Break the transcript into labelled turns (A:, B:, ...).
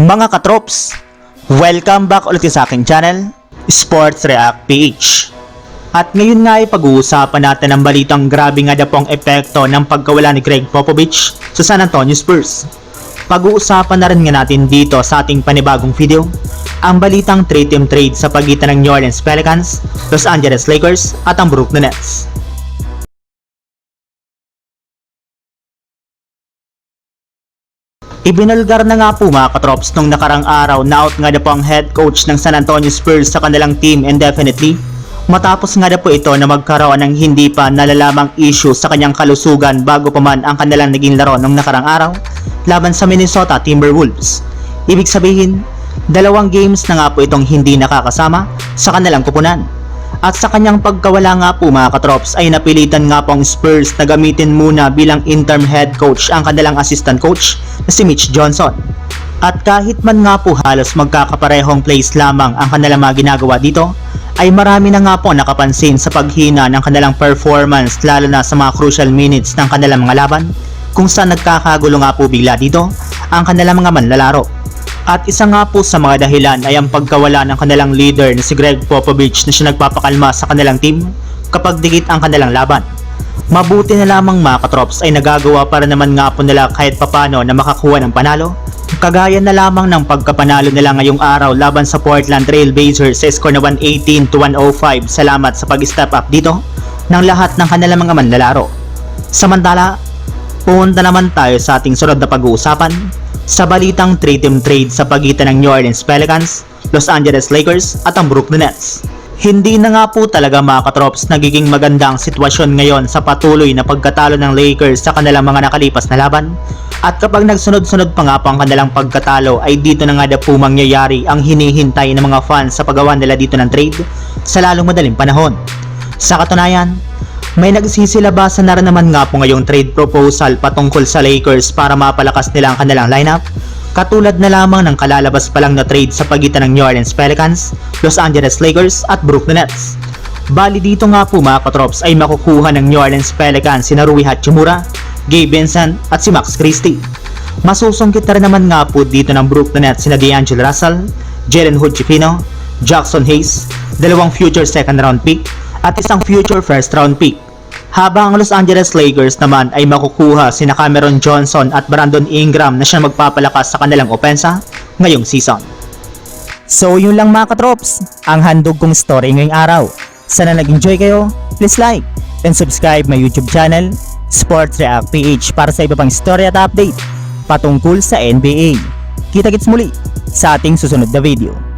A: Mga katrops, welcome back ulit sa aking channel, Sports React PH. At ngayon nga ay pag-uusapan natin ang balitang grabe nga po ang epekto ng pagkawala ni Greg Popovich sa San Antonio Spurs. Pag-uusapan na rin nga natin dito sa ating panibagong video, ang balitang 3-team trade sa pagitan ng New Orleans Pelicans, Los Angeles Lakers at ang Brooklyn Nets. Ibinulgar na nga po mga katrops nung nakarang araw na out nga na po ang head coach ng San Antonio Spurs sa kanilang team indefinitely matapos nga na po ito na magkaroon ng hindi pa nalalamang issue sa kanyang kalusugan bago pa man ang kanilang naging laro nung nakarang araw laban sa Minnesota Timberwolves. Ibig sabihin, dalawang games na nga po itong hindi nakakasama sa kanilang kupunan. At sa kanyang pagkawala nga po mga katrops ay napilitan nga po ang Spurs na gamitin muna bilang interim head coach ang kanilang assistant coach na si Mitch Johnson. At kahit man nga po halos magkakaparehong plays lamang ang kanilang mga ginagawa dito, ay marami na nga po nakapansin sa paghina ng kanilang performance lalo na sa mga crucial minutes ng kanilang mga laban kung saan nagkakagulo nga po bigla dito ang kanilang mga manlalaro. At isa nga po sa mga dahilan ay ang pagkawala ng kanilang leader na si Greg Popovich na siya nagpapakalma sa kanilang team kapag digit ang kanilang laban. Mabuti na lamang mga katrops ay nagagawa para naman nga po nila kahit papano na makakuha ng panalo. Kagaya na lamang ng pagkapanalo nila ngayong araw laban sa Portland Trail Blazers sa score na 118 to 105. Salamat sa pag-step up dito ng lahat ng kanilang mga manlalaro. Samantala, Punta naman tayo sa ating sunod na pag-uusapan sa balitang 3-team trade sa pagitan ng New Orleans Pelicans, Los Angeles Lakers at ang Brooklyn Nets. Hindi na nga po talaga mga katrops nagiging maganda ang sitwasyon ngayon sa patuloy na pagkatalo ng Lakers sa kanilang mga nakalipas na laban. At kapag nagsunod-sunod pa nga po ang kanilang pagkatalo ay dito na nga na po mangyayari ang hinihintay ng mga fans sa paggawa nila dito ng trade sa lalong madaling panahon. Sa katunayan, may nagsisilabasan na rin naman nga po ngayong trade proposal patungkol sa Lakers para mapalakas nila ang kanilang lineup katulad na lamang ng kalalabas pa lang na trade sa pagitan ng New Orleans Pelicans, Los Angeles Lakers at Brooklyn Nets. Bali dito nga po mga katrops ay makukuha ng New Orleans Pelicans si Rui Hachimura, Gabe Vincent at si Max Christie. Masusungkit na rin naman nga po dito ng Brooklyn Nets sina D'Angelo Russell, Jalen Hood Chifino, Jackson Hayes, dalawang future second round pick at isang future first round pick. Habang ang Los Angeles Lakers naman ay makukuha sina Cameron Johnson at Brandon Ingram na siya magpapalakas sa kanilang opensa ngayong season. So yun lang mga katrops, ang handog kong story ngayong araw. Sana nag-enjoy kayo, please like and subscribe my YouTube channel, Sports React PH para sa iba pang story at update patungkol sa NBA. Kita-kits muli sa ating susunod na video.